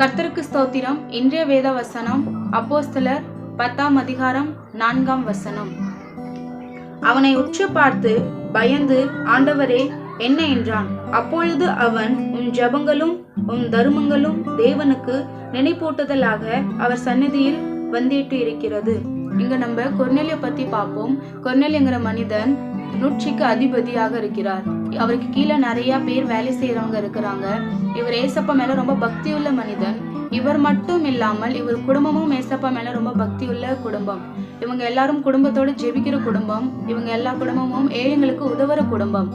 கர்த்தருக்கு ஸ்தோத்திரம். இன்றைய வேத வசனம் அப்போஸ்தலர் பத்தாம் அதிகாரம் நான்காம் வசனம். அவனை உற்று பார்த்து பயந்து ஆண்டவரே என்ன என்றான்? அப்பொழுது அவன் உன் ஜெபங்களும் உன் தருமங்களும் தேவனுக்கு நினைப்பூட்டுதலாக அவர் சந்நிதியில் வந்திட்டு இருக்கிறது. இங்க நம்ம கொர்நெலிய பத்தி பார்ப்போம். கொர்நெலிங்கிற மனிதன் நூற்றிக்கு அதிபதியாக இருக்கிறார். அவருக்கு கீழே நிறைய பேர் வேலை செய்யறவங்க இருக்கிறாங்க. இவர் ஏசப்பா மேல ரொம்ப பக்தியுள்ள மனிதன். இவர் மட்டும் இல்லாமல் இவர் குடும்பமும் ஏசப்பா மேல ரொம்ப பக்தியுள்ள குடும்பம். இவங்க எல்லாரும் குடும்பத்தோட ஜெபிக்கிற குடும்பம். இவங்க எல்லா குடும்பமும் ஏழைங்களுக்கு உதவுற குடும்பம்.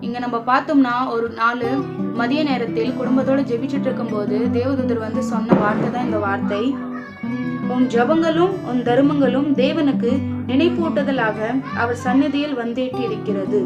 இங்க நம்ம பார்த்தோம்னா ஒரு நாலு மதிய நேரத்தில் குடும்பத்தோட ஜெபிச்சுட்டு இருக்கும்போது தேவதூதர் வந்து சொன்ன வார்த்தை தான் இந்த வார்த்தை. உன் ஜபங்களும் உன் தருமங்களும் தேவனுக்கு நினைப்பூட்டுதலாக அவர் சந்நிதியில் வந்தேட்டி இருக்கிறது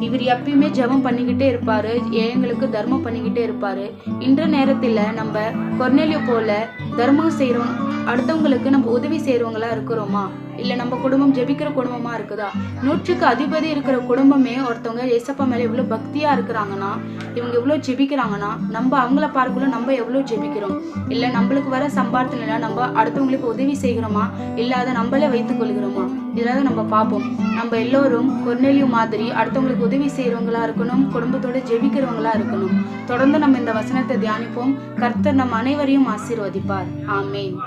இவர் எப்பயுமே ஜெபம் பண்ணிக்கிட்டே இருப்பாரு ஏழைங்களுக்கு தர்மம் பண்ணிக்கிட்டே இருப்பாரு. இன்ற நேரத்தில் நம்ம கொர்நேலியோ போல தர்மம் செய்கிறோம் அடுத்தவங்களுக்கு நம்ம உதவி செய்கிறவங்களா இருக்கிறோமா? இல்லை நம்ம குடும்பம் ஜெபிக்கிற குடும்பமாக இருக்குதா? நூற்றுக்கு அதிபதி இருக்கிற குடும்பமே ஒருத்தவங்க ஏசப்பா மேலே எவ்வளோ பக்தியாக இருக்கிறாங்கன்னா இவங்க எவ்வளோ ஜெபிக்கிறாங்கன்னா நம்ம அவங்கள பார்க்கல நம்ம எவ்வளோ ஜெபிக்கிறோம்? இல்லை நம்மளுக்கு வர சம்பாத்தினா நம்ம அடுத்தவங்களுக்கு உதவி செய்கிறோமா? இல்லை அதை நம்மளே வைத்துக் கொள்கிறோமா? இதெல்லாம் நம்ம பார்ப்போம். நம்ம எல்லோரும் கொர்நெலியும் மாதிரி அடுத்தவங்களுக்கு உதவி செய்கிறவங்களா இருக்கணும் குடும்பத்தோடு ஜெபிக்கிறவங்களா இருக்கணும். தொடர்ந்து நம்ம இந்த வசனத்தை தியானிப்போம். கர்த்தர் நம் அனைவரையும் ஆசீர்வதிப்பார். Amém.